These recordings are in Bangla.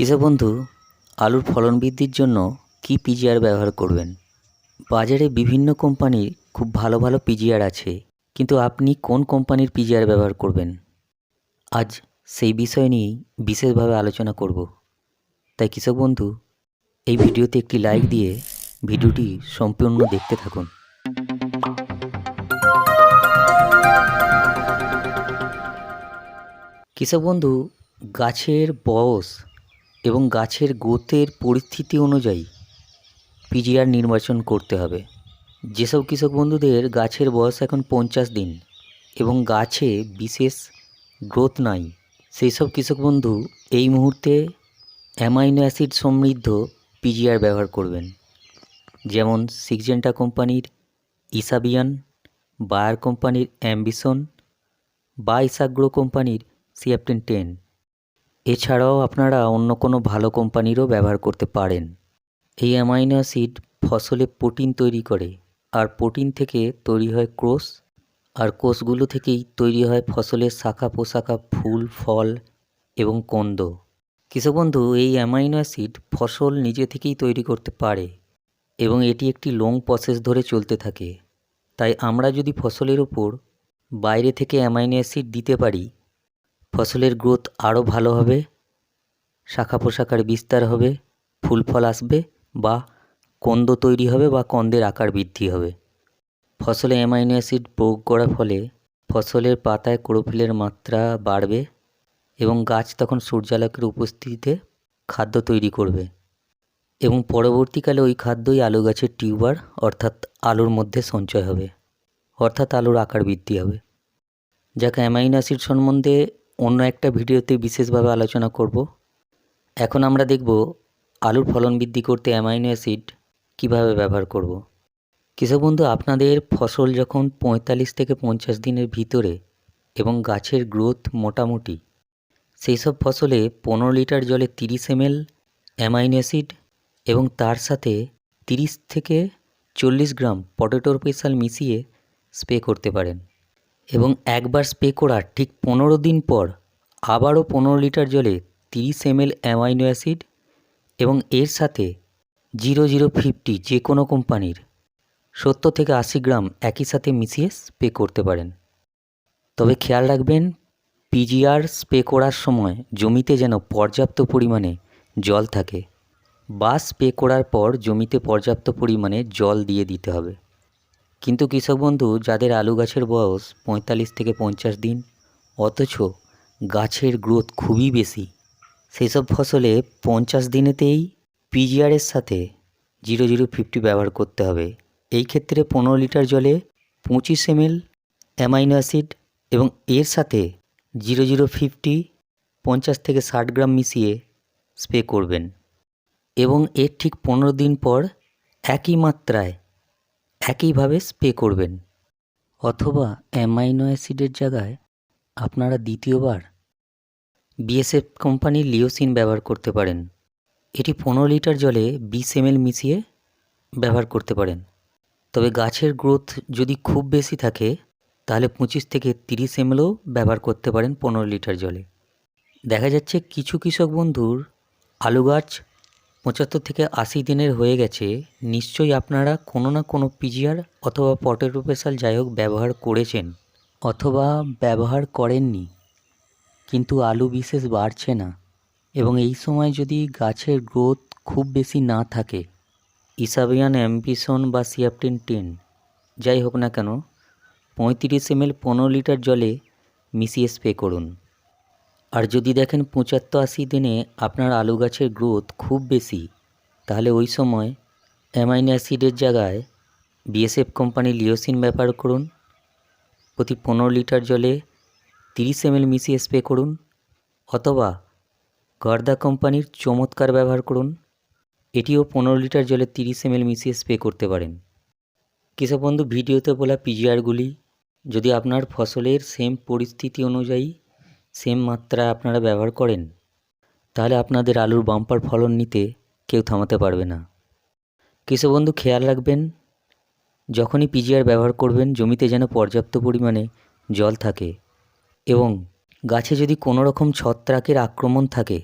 কৃষক বন্ধু? আলুর ফলন বৃদ্ধির জন্য কি পিজিআর ব্যবহার করবেন? বাজারে বিভিন্ন কোম্পানির খুব ভালো ভালো পিজিআর আছে, কিন্তু আপনি কোন কোম্পানির পিজিআর ব্যবহার করবেন? আজ সেই বিষয় নিয়েই বিশেষভাবে আলোচনা করব। তাই কৃষক বন্ধু, এই ভিডিওতে একটি লাইক দিয়ে ভিডিওটি সম্পূর্ণ দেখতে থাকুন। কৃষক বন্ধু, গাছের বয়স এবং গাছের গ্রোথের পরিস্থিতি অনুযায়ী পিজিআর নির্বাচন করতে হবে। যেসব কৃষক বন্ধুদের গাছের বয়স এখন পঞ্চাশ দিন এবং গাছে বিশেষ গ্রোথ নাই সেই সব কৃষক বন্ধু এই মুহূর্তে অ্যামাইনো অ্যাসিড সমৃদ্ধ পিজিআর ব্যবহার করবেন। যেমন সিক্সজেন্টা কোম্পানির ইসাবিয়ান, বায়ার কোম্পানির অ্যাম্বিশন বা ইসাগ্রো কোম্পানির সিয়াপটেন টেন। এছাড়াও আপনারা অন্য কোনো ভালো কোম্পানিরও ব্যবহার করতে পারেন। এই অ্যামাইনো অ্যাসিড ফসলে প্রোটিন তৈরি করে, আর প্রোটিন থেকে তৈরি হয় কোষ, আর কোষগুলো থেকেই তৈরি হয় ফসলের শাখা পোশাখা ফুল, ফল এবং কন্দ। কৃষক বন্ধু, এই অ্যামাইনো অ্যাসিড ফসল নিজে থেকেই তৈরি করতে পারে এবং এটি একটি লং প্রসেস ধরে চলতে থাকে। তাই আমরা যদি ফসলের ওপর বাইরে থেকে অ্যামাইনো অ্যাসিড দিতে পারি ফসলের গ্রোথ আরও ভালো হবে শাখা পোশাকার বিস্তার হবে ফুল ফল আসবে বা কন্দ তৈরি হবে বা কন্দের আকার বৃদ্ধি হবে। ফসলে অ্যামাইনো অ্যাসিড প্রয়োগ করার ফলে ফসলের পাতায় ক্লোরোফিলের মাত্রা বাড়বে এবং গাছ তখন সূর্যালোকের উপস্থিতিতে খাদ্য তৈরি করবে এবং পরবর্তীকালে ওই খাদ্যই আলু গাছের টিউবার, অর্থাৎ আলুর মধ্যে সঞ্চয় হবে, অর্থাৎ আলুর আকার বৃদ্ধি হবে। যাকে অ্যামাইনো অ্যাসিড সম্বন্ধে অন্য একটা ভিডিওতে বিশেষভাবে আলোচনা করব এখন আমরা দেখব আলুর ফলন বৃদ্ধি করতে অ্যামাইনো অ্যাসিড কীভাবে ব্যবহার করব। কৃষক বন্ধু, আপনাদের ফসল যখন পঁয়তাল্লিশ থেকে পঞ্চাশ দিনের ভিতরে এবং গাছের গ্রোথ মোটামুটি, সেই সব ফসলে পনেরো লিটার জলে তিরিশ এমএল অ্যামাইনো অ্যাসিড এবং তার সাথে তিরিশ থেকে চল্লিশ গ্রাম পটেটোর পেশাল মিশিয়ে স্প্রে করতে পারেন এবং একবার স্প্রে করার ঠিক পনেরো দিন পর আবারও পনেরো লিটার জলে তিরিশ এমএল অ্যামাইনো অ্যাসিড এবং এর সাথে জিরো জিরো ফিফটি যে কোনো কোম্পানির সত্তর থেকে আশি গ্রাম একই সাথে মিশিয়ে স্প্রে করতে পারেন। তবে খেয়াল রাখবেন, পিজিআর স্প্রে করার সময় জমিতে যেন পর্যাপ্ত পরিমাণে জল থাকে বা স্প্রে করার পর জমিতে পর্যাপ্ত পরিমাণে জল দিয়ে দিতে হবে। কিন্তু কৃষক বন্ধু, যাদের আলু গাছের বয়স পঁয়তাল্লিশ থেকে পঞ্চাশ দিন, অথচ গাছের গ্রোথ খুবই বেশি, সেসব ফসলে পঞ্চাশ দিনেতেই পিজিআরের সাথে জিরো জিরো ফিফটি ব্যবহার করতে হবে। এই ক্ষেত্রে পনেরো লিটার জলে পঁচিশ এমএল অ্যামাইনো অ্যাসিড এবং এর সাথে জিরো জিরো ফিফটি, পঞ্চাশ থেকে ষাট গ্রাম মিশিয়ে স্প্রে করবেন এবং এর ঠিক পনেরো দিন পর একই মাত্রায় একইভাবে স্প্রে করবেন। অথবা অ্যামাইনো অ্যাসিডের জায়গায় আপনারা দ্বিতীয়বার বিএসএফ কোম্পানির লিওসিন ব্যবহার করতে পারেন। এটি পনেরো লিটার জলে বিশ এমএল মিশিয়ে ব্যবহার করতে পারেন। তবে গাছের গ্রোথ যদি খুব বেশি থাকে, তাহলে পঁচিশ থেকে তিরিশ এমএলও ব্যবহার করতে পারেন পনেরো লিটার জলে। দেখা যাচ্ছে কিছু কৃষক বন্ধুর আলু গাছ পঁচাত্তর থেকে আশি দিনের হয়ে গেছে, নিশ্চয়ই আপনারা কোনো না কোনো পিজিআর অথবা পটেটো পেশাল যাই হোক ব্যবহার করেছেন অথবা ব্যবহার করেননি। কিন্তু আলু বিশেষ বাড়ছে না এবং এই সময় যদি গাছের গ্রোথ খুব বেশি না থাকে, ইসাবিয়ান অ্যাম্বিশন বা সিয়াপটিন টেন, যাই হোক না কেন, পঁয়ত্রিশ এমএল পনেরো লিটার জলে মিশিয়ে স্প্রে করুন। আর যদি দেখেন পঁচাত্তর আশি দিনে আপনার আলু গাছের গ্রোথ খুব বেশি, তাহলে ওই সময় অ্যামাইনো অ্যাসিডের জায়গায় বিএসএফ কোম্পানির লিওসিন ব্যবহার করুন, প্রতি পনেরো লিটার জলে তিরিশ এমএল মিশিয়ে স্প্রে করুন, অথবা গর্দা কোম্পানির চমৎকার ব্যবহার করুন, এটিও পনেরো লিটার জলে তিরিশ এমএল মিশিয়ে স্প্রে করতে পারেন। কৃষক বন্ধু, ভিডিওতে বলা পিজিআরগুলি যদি আপনার ফসলের সেম পরিস্থিতি অনুযায়ী সেম মাত্রায় আপনারা ব্যবহার করেন, তাহলে আপনাদের আলুর বাম্পার ফলন নিতে কেউ থামাতে পারবে না। কৃষক বন্ধু খেয়াল রাখবেন, যখনই পিজিআর ব্যবহার করবেন, জমিতে যেন পর্যাপ্ত পরিমাণে জল থাকে এবং গাছে যদি কোনো রকম ছত্রাকের আক্রমণ থাকে,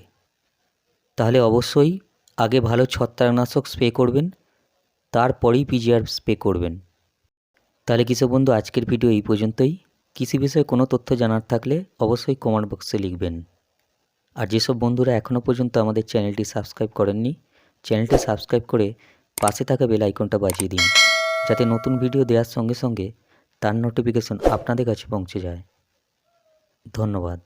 তাহলে অবশ্যই আগে ভালো ছত্রাকনাশক স্প্রে করবেন, তারপরেই পিজিআর স্প্রে করবেন। তাহলে কৃষক বন্ধু, আজকের ভিডিও এই পর্যন্তই। কৃষি বিষয়ে কোনো তথ্য জানার থাকলে অবশ্যই কমেন্ট বক্সে লিখবেন। আর যেসব বন্ধুরা এখনও পর্যন্ত আমাদের চ্যানেলটি সাবস্ক্রাইব করেননি, চ্যানেলটি সাবস্ক্রাইব করে পাশে থাকা বেল আইকনটা বাজিয়ে দিন, যাতে নতুন ভিডিও দেওয়ার সঙ্গে সঙ্গে তার নোটিফিকেশন আপনাদের কাছে পৌঁছে যায়। ধন্যবাদ।